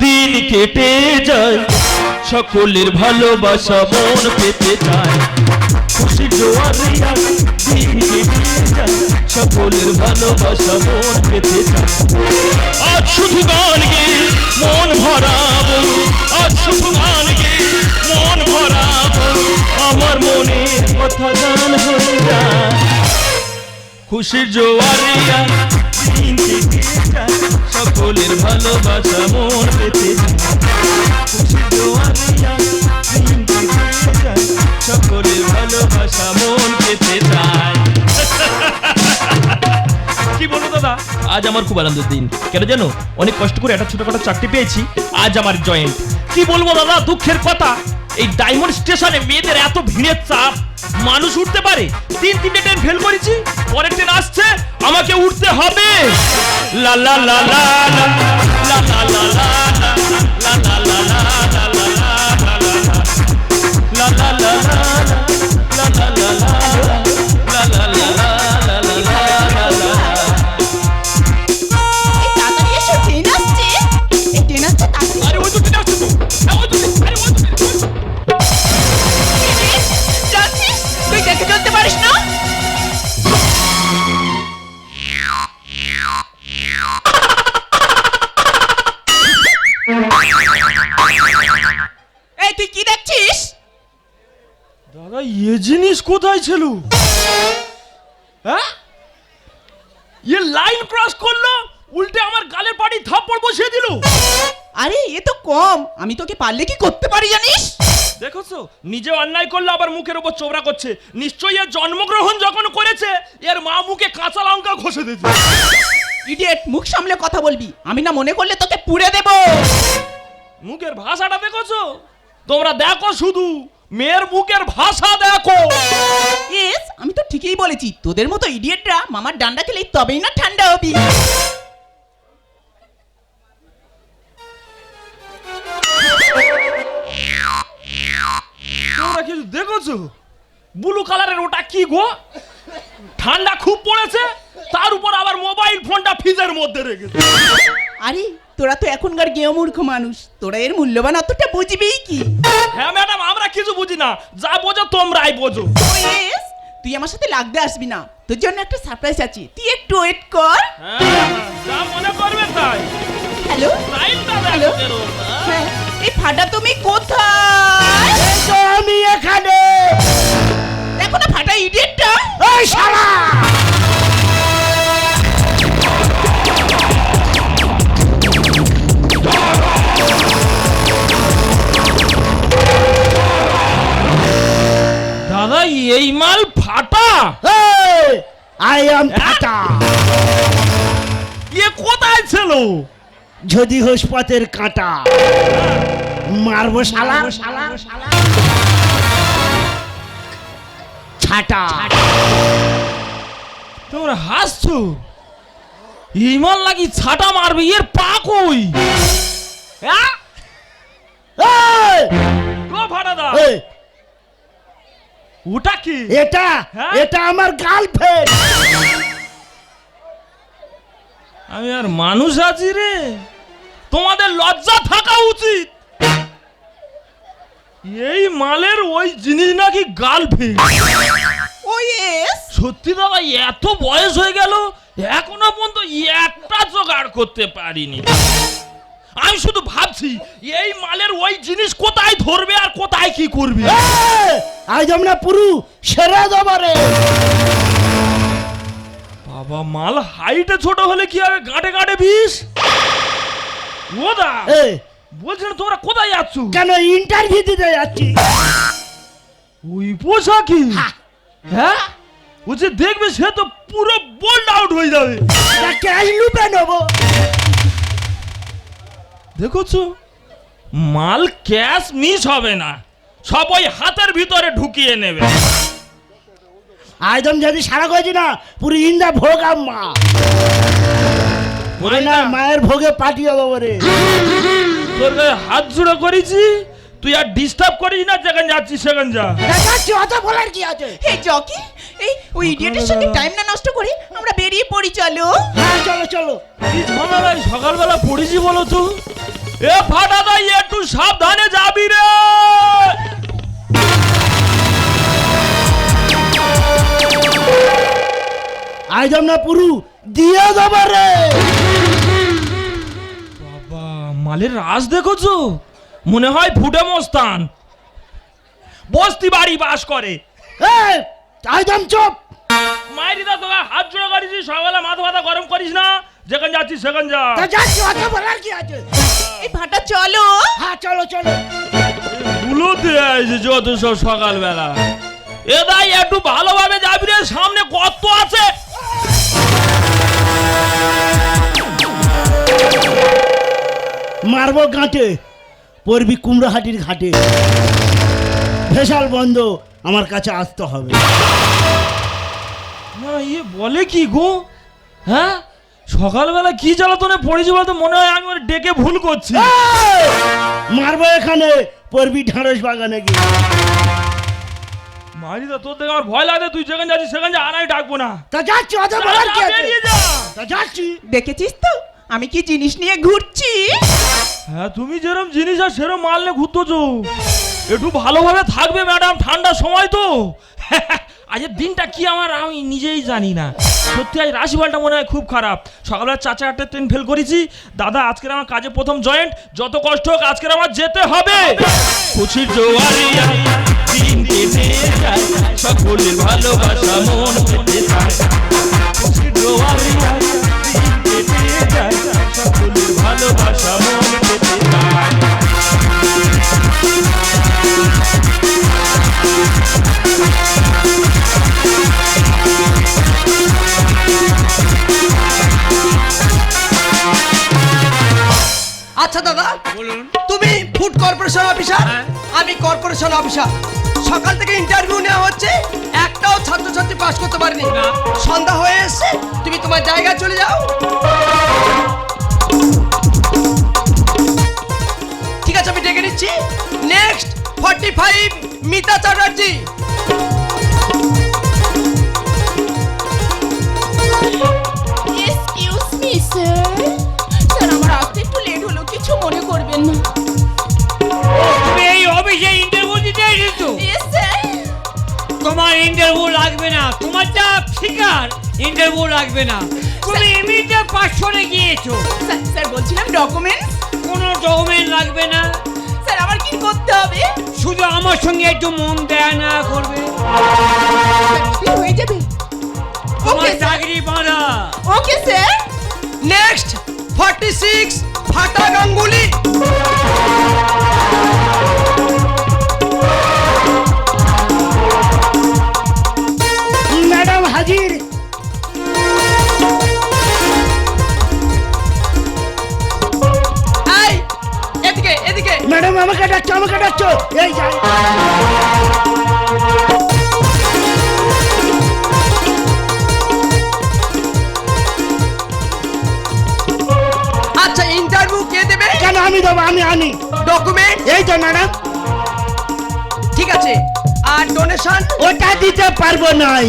দিন কেটে যায়, সকলের ভালোবাসা মন পেতে চায়। খুশির জোয়ারে আজ দিন কেটে যায়, সকলের ভালোবাসা মন পেতে চায়। আজ শুধু গান মন ভরাবো। আজ শুধু গান মন আমার মনে কথা হয়ে যায়। খুশির জোয়ারে আজ দিন কেটে যায় সকলের ভালোবাসা মন পেতে যায়। খুশির জোয়ারে আজ দিন কেটে যায়। সকলের ভালোবাসা মন পেতে যায়। কি বলব দাদা? আজ আমার খুব আনন্দের দিন। কেন জানো? অনেক কষ্ট করে একটা ছোটখাটো চাকরি পেয়েছি। আজ আমার জয়েন্ট। কি বলব দাদা? দুঃখের কথা। এই ডায়মন্ড স্টেশনে মেয়েদের এত ভিড়ের চাপ। মানুষ উঠতে পারে তিন তিনটে ট্রেন ফেল করেছি পরের ট্রেন আসছে আমাকে উঠতে হবে লা লা লা লা লা লা লা লা লা লা লা লা লা লা লা লা লা লা লা জিনিস হ্যাঁ? এ লাইন ক্রস করল উল্টে আমার গালের পাড়ি থাপ্পড় বসিয়ে দিল। আরে এ তো কম। আমি তোকে পারলে কি করতে পারি জানিস? দেখছ? নিজে অন্যায় করলে আবার মুখের উপর চোবড়া করছে। নিশ্চয়ই এর জন্মগ্রহণ যখন করেছে এর মা মুখে কাঁচা লঙ্কা ঘষে দিয়েছে। ইডিয়েট মুখ সামলে কথা বলবি। আমি না মনে করলে তোকে পুড়ে দেব। মুখের ভাষাটা দেখছ? তোমরা দেখো শুধু। মেয়ের মুখের ভাষা দেখো। ইয়েস আমি তো ঠিকই বলেছি। তোদের মতো ইডিয়েটরা মামার ডান্ডা খেলেই তবেই না ঠান্ডা হবি। তোমরা কিছু দেখেছ? ব্লু কালারের ওটা কি গো? ঠান্ডা খুব পড়েছে তার উপর আবার মোবাইল ফোনটা ফ্রিজের মধ্যে রেখেছে। আরে তোরা তো এখনকার গেও মূর্খ মানুষ। তোরা এর মূল্যবান অতটা বুঝবিই কি? হ্যাঁ ম্যাডাম আমরা কিছু বুঝি না। যা বোঝো তোমরাই বোঝো। ও তুই আমার সাথে লাগতে আসবি না। তোর জন্য একটা সারপ্রাইজ আছে। তুই একটু ওয়েট কর। হ্যাঁ যা মনে করবে তাই। হ্যালো? দেখো হ্যাঁ? হ্যাঁ। এই ফাটা তুমি কোথায়? আমি এখানে। দেখো না ফাটা ইডিয়েটটা এই শালা! টাটা? কোথায় ছিল? যদি হসপাতের কাঁটা। মারবো শালা। ছাটা। তোমরা হাসছো? ইমান লাগি ছাটা মারবে এর পা কই? হ্যাঁ? ফাটা দা ওটা কি? এটা হ্যাঁ? এটা আমার গার্লফ্রেন্ড আমি আর মানুষ আছি রে। তোমাদের লজ্জা থাকা উচিত। এই মালের ওই জিনিস নাকি গার্লফ্রেন্ড ও ইয়েস সত্যি দাদা এত বয়স হয়ে গেল এখনও পর্যন্ত একটা জোগাড় করতে পারিনি। আমি শুধু ভাবছি এই মালের ওই জিনিস কোথায় ধরবে আর কোথায় কি করবে? আজ আমরা পুরু সেরা দেবারে বাবা মাল হাইটে ছোট হলে কি হবে? গাঁটে গাঁটে বিষ? ও দা এই, বলছেন তোমরা কোথায় যাচ্ছ? কেন ইন্টারভিউ দিতে যাচ্ছি? ওই পোশাকি? হ্যাঁ? ও যে দেখবে সে তো পুরো বোল্ড আউট হয়ে যাবে। ক্যাশ লুপে নেব। দেখছ? মাল ক্যাশ মিস হবে না। সব ওই হাতের ভিতরে ঢুকিয়ে নেবে। আইদম যদি সারা করেছি না পুরো ইন্দা ভোগ আম্মা। না মায়ের ভোগে পাঠিয়ে দেবো রে। তোর হাত জোড়া করেছি তুই আর ডিস্টার্ব করিস না যেখানে যাচ্ছিস সেখানে যা। দেখাচ্ছি অত বলার কি আছে? হে জকি এই ওই ইডিয়েটের সঙ্গে টাইম না নষ্ট করে আমরা বেরিয়ে পড়ি চলো। হ্যাঁ চলো চলো। সকালবেলা পড়েছি বলো তো। এ ফাটা দাই একটু সাবধানে যাবি রে। আইজম না পুরু দিয়ে দেবো রে। বাবা মালের রাজ দেখেছ? মনে হয় ফুটে মস্তান। বস্তি বাড়ি বাস করে। আইজম চুপ। মায়েরি দা তোকে হাত জোড়া করিস সকালে মাথা মাথা গরম করিস না। যেখানে যাচ্ছিস সেখানে যা। যাচ্ছি অত বলার কি আছে? এই ভাটা চলো। হ্যাঁ চলো চলো। গুলো দিয়ে যত সব সকালবেলা। এ দাই একটু ভালোভাবে যাবি রে সামনে কত আছে। মারবো গাঁটে পড়বি কুমড়োহাটির ঘাটে। ভেসাল বন্ধ আমার কাছে আসতে হবে। না ইয়ে বলে কি গো? হ্যাঁ? সকালবেলা কি জ্বালাতনে পড়েছি বলতে? মনে হয় আমি ওর ডেকে ভুল করছি! মারবো এখানে পড়বি ঢাঁড়স বাগানে গিয়ে। মারিদা তোর দেখে আমার ভয় লাগে তুই যেখানে যাচ্ছিস সেখানে যা আর আমি ডাকবো না। তা যাচ্ছি অত বলার কি আছে? বেরিয়ে যা। তা যাচ্ছি। দেখেছিস তো? আমি কি জিনিস নিয়ে ঘুরছি? হ্যাঁ তুমি যেরকম জিনিস আর সেরকম মারলে ঘুরতো একটু ভালোভাবে থাকবে ম্যাডাম ঠান্ডার সময় তো। আজের দিনটা কি আমার আমি নিজেই জানি না। সত্যি আজ রাশিফলটা মনে হয় খুব খারাপ। সকালবেলা চাচা আটটা ট্রেন ফেল করেছি। দাদা, আজকের আমার কাজে প্রথম জয়েন্ট যত কষ্ট হোক, আজকের আমার যেতে হবে। খুশির দিন সকলের ভালোবাসা কর্পোরেশন অফিসার সকাল থেকে ইন্টারভিউ নেওয়া হচ্ছে একটাও ছাত্রছাত্রী পাশ করতে পারেনি। সন্ধ্যা হয়ে এসছে তুমি তোমার জায়গায় চলে যাও। ঠিক আছে আমি ডেকে নিচ্ছি। Next forty five Mita Chatterjee. তোমার ইন্টারভিউ লাগবে না। তোমার যা ফিগার ইন্টারভিউ লাগবে না। তুমি এমনিতে পাস করে গিয়েছো। স্যার স্যার বলছিলাম ডকুমেন্ট কোনো ডকুমেন্ট লাগবে না। স্যার আমার কি করতে হবে? শুধু আমার সঙ্গে একটু মন দেয়া না করবে। হয়ে যাবে। তোমার ওকে স্যার। চাকরি বাঁধা। Okay sir. Next forty six Phata Ganguly. Madam আমাকে ডাকছো আমাকে ডাকছো। এই যাই আচ্ছা ইন্টারভিউ কে দেবে? কেন আমি দেবো? আমি আনি ডকুমেন্ট এই তো ম্যাডাম। ঠিক আছে। আর ডোনেশন ওটা দিতে পারব নাই।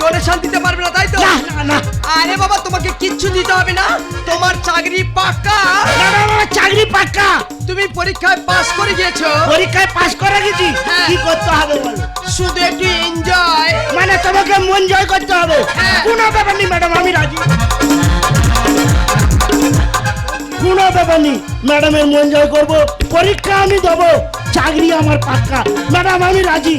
ডোনেশন দিতে পারবে না তাই তো? না না। আরে বাবা তোমাকে কিচ্ছু দিতে হবে না। তোমার চাকরি পাক্কা। ম্যাডাম আমার চাকরি পাক্কা। তুমি পরীক্ষায় পাস করে গিয়েছো। পরীক্ষায় পাশ করে গেছি। হ্যাঁ। কি করতে হবে বলো? শুধু একটু এনজয় মানে তোমাকে মন জয় করতে হবে। হ্যাঁ। কোনো ব্যাপার নেই ম্যাডাম আমি রাজি। কোনো ব্যাপার নেই ম্যাডামের মন জয় করব। পরীক্ষা আমি দেবো। চাকরি আমার পাক্কা। ম্যাডাম আমি রাজি।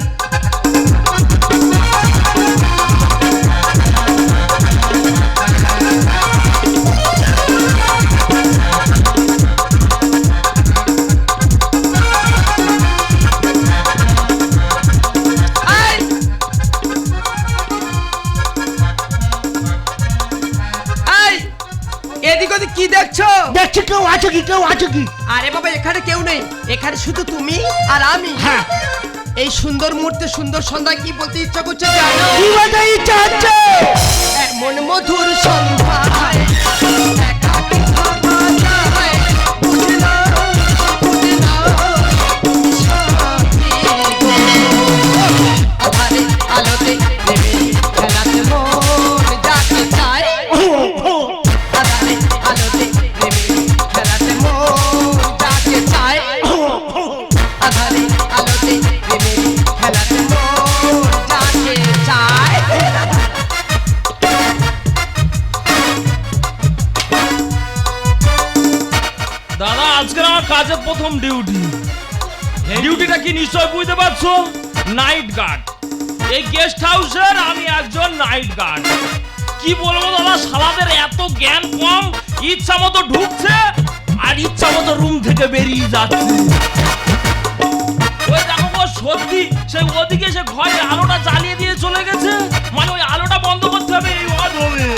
দেখছ কেউ আছে কি? কেউ আছে কি? আরে বাবা এখানে কেউ নেই। এখানে শুধু তুমি আর আমি। হ্যাঁ। এই সুন্দর মুহূর্তে সুন্দর সন্ধ্যা কি বলতে ইচ্ছা করছে জানো? কি বলতে ইচ্ছা হচ্ছে? মন মধুর সন্ধ্যায় আজকে আমার কাজের প্রথম ডিউটি ডিউটিটা কি নিশ্চয় বুঝতে পারছ? নাইট গার্ড এই গেস্ট হাউসের আমি একজন নাইট গার্ড কি বলব দাদা সালাদের এত জ্ঞান কম, ইচ্ছা মতো ঢুকছে আর ইচ্ছা মতো রুম থেকে বেরিয়ে যাচ্ছে। সত্যি, সেই ওদিকে সে ঘরে আলোটা জ্বালিয়ে দিয়ে চলে গেছে। মানে ওই আলোটা বন্ধ করতে হবে, এই অধমে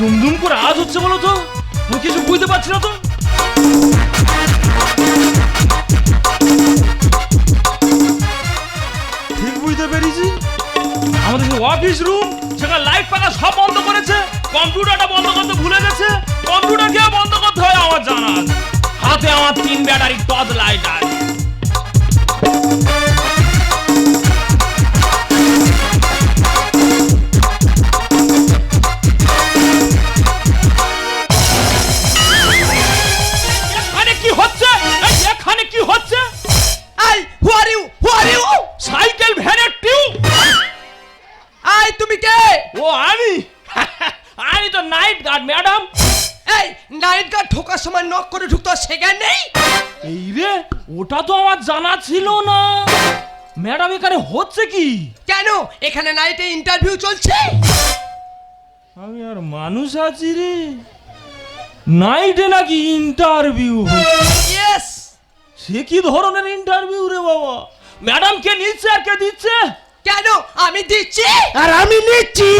দুমদুম করে আজ হচ্ছে বলো তো? আমি কিছু বুঝতে পারছি না তো? ঠিক বুঝতে পেরেছি। আমাদের যে অফিস রুম সেখানে লাইট পাখা সব বন্ধ করেছে কম্পিউটারটা বন্ধ করতে ভুলে গেছে কম্পিউটার কে বন্ধ করতে হয় আমার জানা হাতে আমার তিন ব্যাটারি টর্চ লাইট আছে। গার্ড সময় নক করে ঢুকতে সেখানে নেই। এই রে ওটা তো আমার জানা ছিল না। ম্যাডাম এখানে হচ্ছে কি? কেন? এখানে নাইটে ইন্টারভিউ চলছে। আমি আর মানুষ আছি রে। নাইটে নাকি ইন্টারভিউ ইয়েস সে কি ধরনের ইন্টারভিউ রে বাবা? ম্যাডাম কে নিচ্ছে আর কে দিচ্ছে? কেন? আমি দিচ্ছি। আর আমি নিচ্ছি।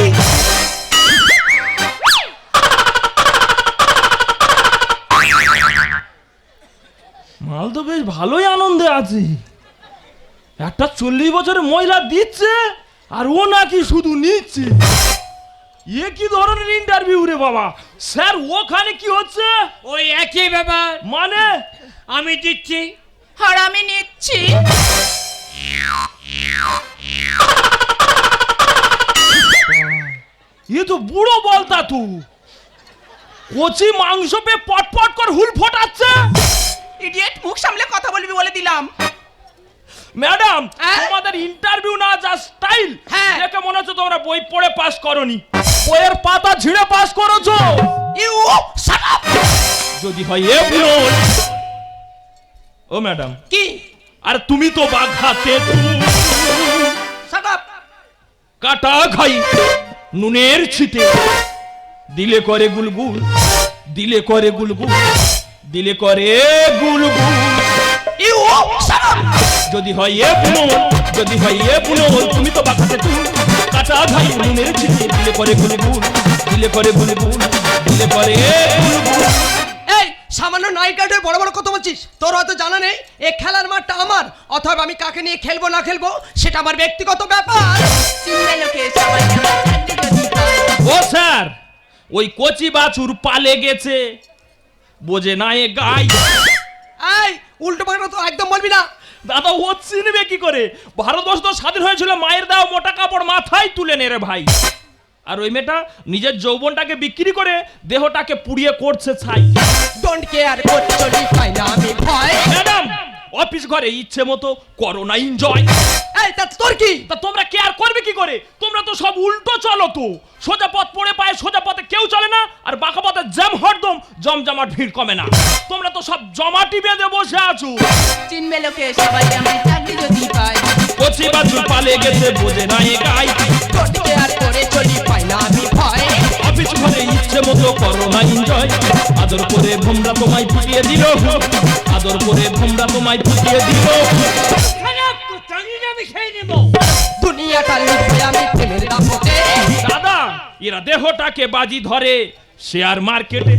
আছে একটা চল্লিশ বছরের মহিলা দিচ্ছে আর ও নাকি শুধু নিচ্ছে। এ কি ধরনের ইন্টারভিউ রে বাবা? স্যার ওখানে কি হচ্ছে? ওই একই ব্যাপার। মানে? আমি দিচ্ছি। আর আমি নিচ্ছি। এ তো বুড়ো বলতা তু। কচি মাংস পে পটপট করে হুল ফোটাচ্ছে ইডিয়েট মুখ সামলে বলবি বলে দিলাম। ম্যাডাম হ্যাঁ? তোমাদের ইন্টারভিউ না যা স্টাইল হ্যাঁ। দেখে মনে হচ্ছে তোমরা বই পড়ে পাস করনি। বইয়ের পাতা ছিঁড়ে পাস করেছ। You shut up. যদি হয় এ ও ম্যাডাম। কি? আর তুমি তো বাঘাতে শাট আপ। কাটা খাই নুনের ছিটে। দিলে করে গুলগুল দিলে করে গুলগুল দিলে করে গুলগুল। যদি হয় এ পুনর যদি হয় এ পুনর তুমি তো বাঁকাতে তুই কাটা ভাই নুনের ছিটে দিলে করে গুলগুল দিলে করে গুলগুল দিলে করে গুলগুল এই সামান্য গার্ড বড় বড় কথা বলছিস? তোর হয়তো জানা নেই এই খেলার মাঠটা আমার। অথবা আমি কাকে নিয়ে খেলব না খেলব সেটা আমার ব্যক্তিগত ব্যাপার। ও স্যার ওই কচি বাছুর পালে গেছে। বোঝে না এ গাই। এই উল্টো পাল্টা তো একদম বলবি না। দাদা ও চিনবে কি করে? ভারতবর্ষ তো স্বাধীন হয়েছিল মায়ের দাও মোটা কাপড় মাথায় তুলে নে রে ভাই। আর ওই মেয়েটা নিজের যৌবনটাকে বিক্রি করে দেহটাকে পুড়িয়ে করছে ছাই। ডোন্ট কেয়ার করছলি ফাইনা আমি ভয় ম্যাডাম অফিস ঘরে ইচ্ছে মতো করো না এনজয় এই তা তোর কি? তা তোমরা কেয়ার করবে কি করে? তোমরা তো সব উল্টো চলো তো। সোজা পথ পড়ে পায় সোজা পথে কেউ চলে না আর বাঁকা পথে জ্যাম হরদম জমজমাট ভিড় কমে না। তোমরা তো সব জমাটি বেঁধে বসে আছো। চিনবে লোকে সবাই আমার চাকরি যদি পায়। কচি বাছুর পালে গেছে বোঝে না এ গাই ডোন্ট কেয়ার করে চলি পাই না আমি ভয়। অফিস ঘরে ইচ্ছে মতো করো না এনজয় আদর করে ভোমরা তোমায় ফুটিয়ে দিল। আদর করে ভোমরা তোমায় ফুটিয়ে দুনিয়াটা আমি প্রেমের দাপটে। দাদা এরা দেহটাকে বাজি ধরে শেয়ার মার্কেটে।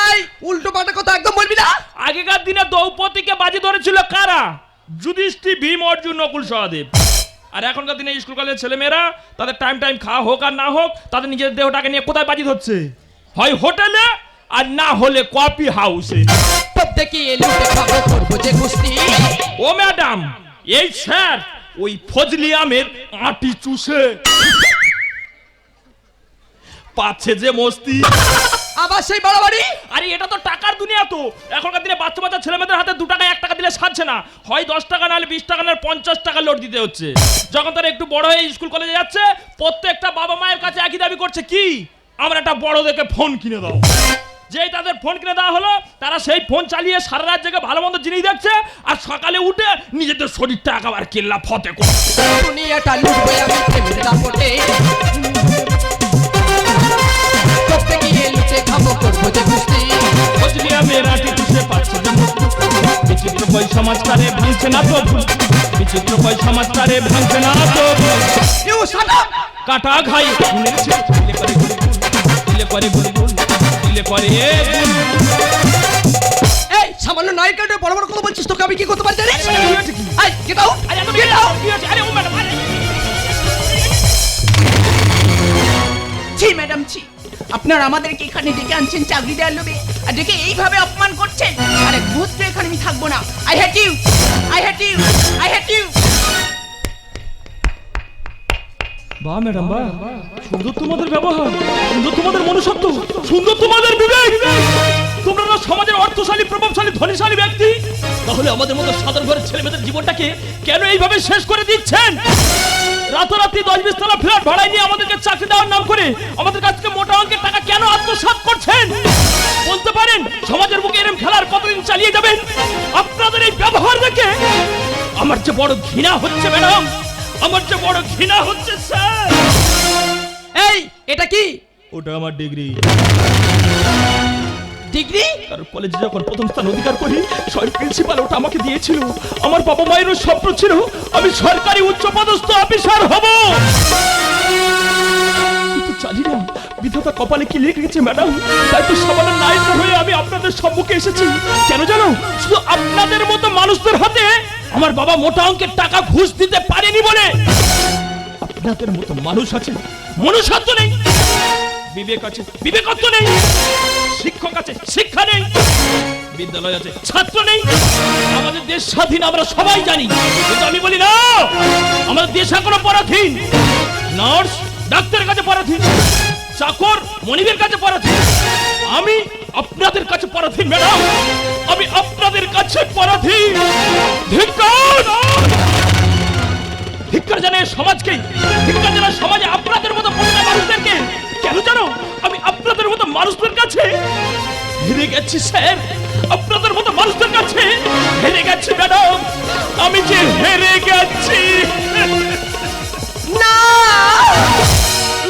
আই উল্টো পাল্টা কথা একদম বলবি না? আগেকার দিনে দ্রৌপদীকে বাজি ধরেছিল কারা? যুধিষ্ঠি ভীম অর্জুন নকুল সহদেব। আর এখনকার দিনে স্কুল কলেজের ছেলেমেয়েরা তাদের টাইম টাইম খাওয়া হোক আর না হোক তাদের নিজের দেহটাকে নিয়ে কোথায় বাজি ধরছে? হয় হোটেলে আর না হলে কপি হাউসে তব লুটে খাব করব যে কুস্তি ও ম্যাডাম এই স্যার ওই ফজলি আমের আটি চুষে। পাচ্ছে যে মস্তি। আবার সেই বাড়াবাড়ি? আরে এটা তো টাকার দুনিয়া তো। এখনকার দিনে বাচ্চা বাচ্চা ছেলেমেয়েদের হাতে দু টাকা এক টাকা দিলে সারছে না। হয় দশ টাকা নাহলে বিশ টাকা নাহলে পঞ্চাশ টাকা লোড দিতে হচ্ছে। যখন তারা একটু বড় হয়ে স্কুল কলেজে যাচ্ছে প্রত্যেকটা বাবা মায়ের কাছে একই দাবি করছে কি? আমরা একটা বড় দেখে ফোন কিনে দাও। যেই তাদের ফোন কিনে দেওয়া হলো তারা সেই ফোন চালিয়ে সারা রাত জেগে ভালো মন্দ জিনিস দেখছে আর সকালে উঠে নিজেদের শরীরটা একেবারে কেল্লা ফতে করছে দুনিয়াটা লুটবে আমি প্রেমের দাপটে। করতে গিয়ে লুচে খাব করব যে কুস্তি। বজলিয়া মেয়েরা টিটুসে পাচ্ছে না বিচিত্র বই সমাজটারে ভাঙছে না তো বিচিত্র বই সমাজটারে ভাঙছে না তো ইউ শাট কাটা ঘাই ছেলে করে দিলে গুনগুন। এই সামান্য নায়িকাটা বড় বড় কথা বলছিস তোকে আমি কি করতে পারি জানিস? আরে, হয়েছে কি? I get out get out আরে, ও ম্যাডাম, আরে। ছি ম্যাডাম ছি। আপনার আমাদেরকে এখানে ডেকে আনছেন চাকরি দেওয়ার লোভে। আর ডেকে এইভাবে অপমান করছেন? আরে মুহূর্তে এখানে আমি থাকব না। I hate you I hate you I hate you বাহ ম্যাডাম বাহ সুন্দর তোমাদের ব্যবহার, সুন্দর তোমাদের মনুষ্যত্ব, সুন্দর তোমাদের বিবেক। তোমরা না সমাজের অর্থশালী, প্রভাবশালী, ধনীশালী ব্যক্তি? তাহলে আমাদের মতো সাধারণ ঘরের ছেলেমেয়েদের জীবনটাকে কেন এইভাবে শেষ করে দিচ্ছেন? রাতারাতি দশ বিশ তলা ফ্ল্যাট ভাড়ায় নিয়ে আমাদেরকে চাকরি দেওয়ার নাম করে আমাদের কাছ থেকে মোটা অঙ্কের টাকা কেন আত্মসাৎ করছেন? বলতে পারেন, সমাজের বুকে এরম খেলার কতদিন চালিয়ে যাবেন? আপনাদের এই ব্যবহার দেখে আমার যে বড় ঘৃণা হচ্ছে, ম্যাডাম। আমার যে বড় ঘৃণা হচ্ছে স্যার। এই এটা কি? ওটা আমার ডিগ্রি। ডিগ্রি? আর কলেজে যখন প্রথম স্থান অধিকার করি স্বয়ং প্রিন্সিপাল ওটা আমাকে দিয়েছিল। আমার বাবা মায়েরও স্বপ্ন ছিল আমি সরকারি উচ্চপদস্থ অফিসার হব। কিন্তু জানি না বিধাতা কপালে কি লিখে গেছে ম্যাডাম তাই তো সবার নায়ক হয়ে আমি আপনাদের সম্মুখে এসেছি। কেন জানো? শুধু আপনাদের মতো মানুষদের হাতে আমার বাবা মোটা অঙ্কের টাকা ঘুষ দিতে পারেনি বলে আপনাদের মতো মানুষ আছে, মনুষ্যত্ব নেই, বিবেক আছে, বিবেকত্ব নেই, শিক্ষক আছে, শিক্ষা নেই, বিদ্যালয় আছে, ছাত্র নেই। আমাদের দেশ স্বাধীন, আমরা সবাই জানি। কিন্তু আমি বলি, না, আমাদের দেশ এখনও পরাধীন। নার্স, ডাক্তারের কাছে পরাধীন। চাকর মনিবের কাছে পরাধীন। আমি আপনাদের কাছে পরাধীন, ম্যাডাম। আমি আপনাদের কাছে পরাধীন। ধিক্কার! ধিক্কার জানে সমাজকে, ধিক্কার জানে সমাজে আপনাদের মতো প্রতিটা মানুষদেরকে। কেন জানো? আমি আপনাদের মতো মানুষদের কাছে হেরে গেছি, স্যার। আপনাদের মতো মানুষদের কাছে হেরে গেছি, ম্যাডাম। আমি যে হেরে গেছি। না!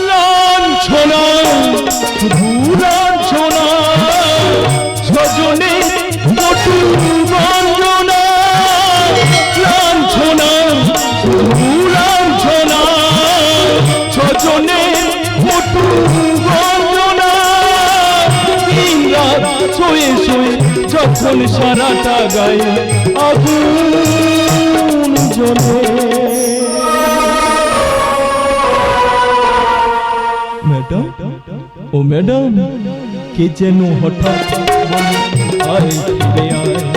লাঞ্ছনা শুধু লাঞ্ছনা স্বজনে বটু বঞ্চনা লাঞ্ছনা শুধু লাঞ্ছনা স্বজনে বটু বঞ্চনা দিন রাত শোয়ে শোয়ে যখন সারাটা গায়ে আগুন ও ম্যাডাম কে যেন হঠাৎ বলে, আয় ফিরে আয়